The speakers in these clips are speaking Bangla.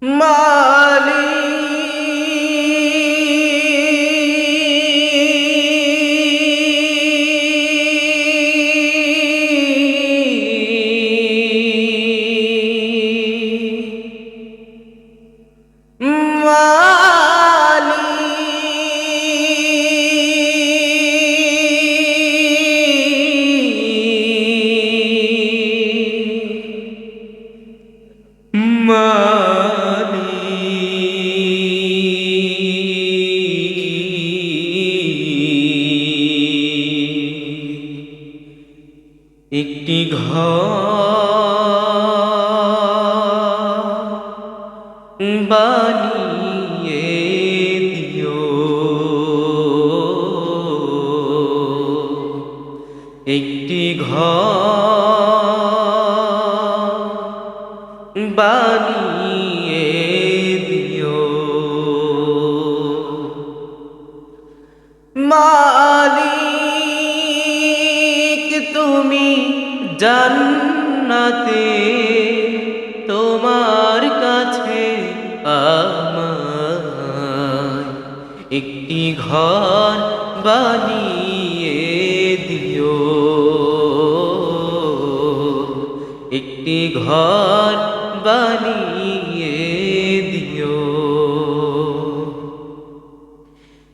Ma একটি ঘর বানিয়ে দিও। একটি ঘর বানিয়ে জান্নাতে তোমার কাছে আমায় একটি ঘর বানিয়ে দিও। একটি ঘর বানিয়ে দিও।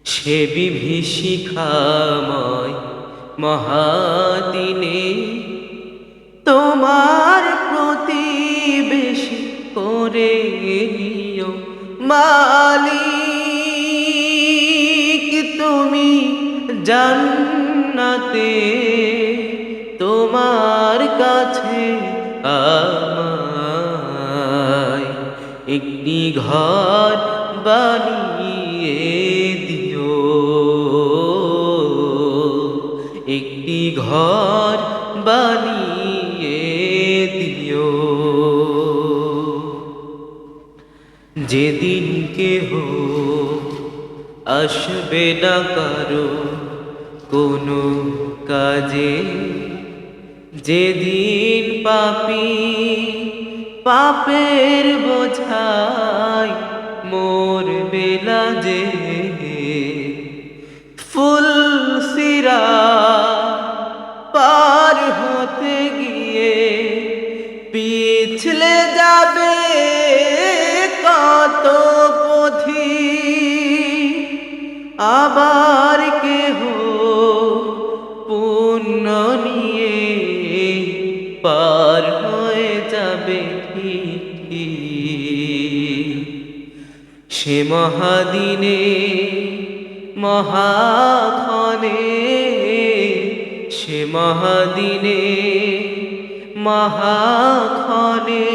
সে বিভীষিকাময় মহাদিনে, তোমার প্রতি প্রতিবেশী করে নিও মালিক, তুমি জান্নাতে, তোমার কাছে আমায় একটি ঘর বানিয়ে ঘর বানিয়ে দিও। যেদিন কেহ আসবে না কারও কোনো কাজে, যেদিন পাপি পাপের বোঝাই মোর বেলা যে, ফুল সিরা আবার কেহ পুণ্য নিয়ে পার হয়ে যাবে সে মহাদিনে, মহাক্ষণে, সে মহাদিনে, মহাক্ষণে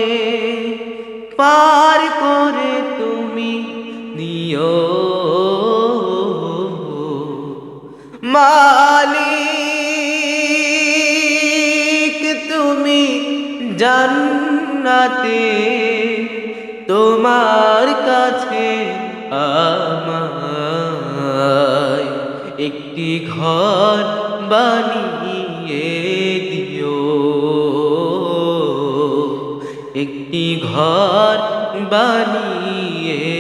পার করে তুমি নিও মালিক তুমি জান্নাতে তোমার কাছে আমায় একটি ঘর বানিয়ে দিও। একটি ঘর বানিয়ে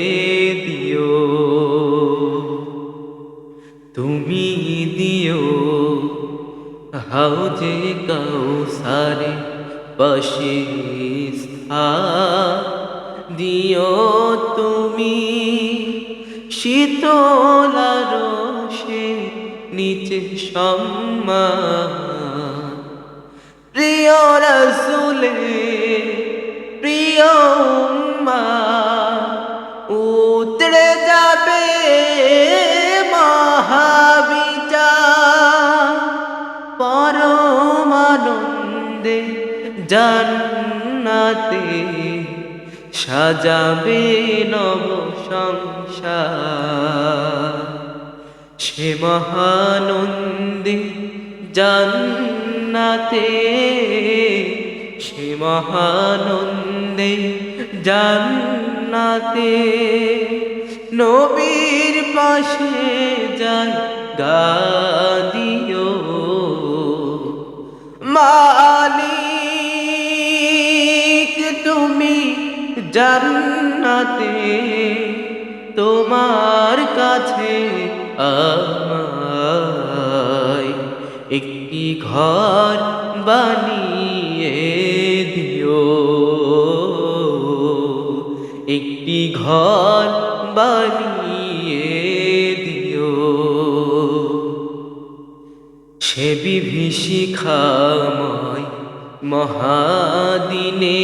হাউজে কাউসারে পাশে দিও তুমি শীতলার সে নিচে সম্মান প্রিয় রসুলে প্রিয় উম্মা। জান্নাতে সাজাবে নব সংসার। সে মহানন্দে জান্নাতে সে নবীর পাশে যাই গাদিও জান্নাতে তোমার কাছে আমায় একটি ঘর বানিয়ে দিও। একটি ঘর বানিয়ে দিও। সে বিভীষিকাময় মহাদিনে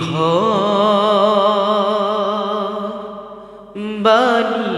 ঘর বানিয়ে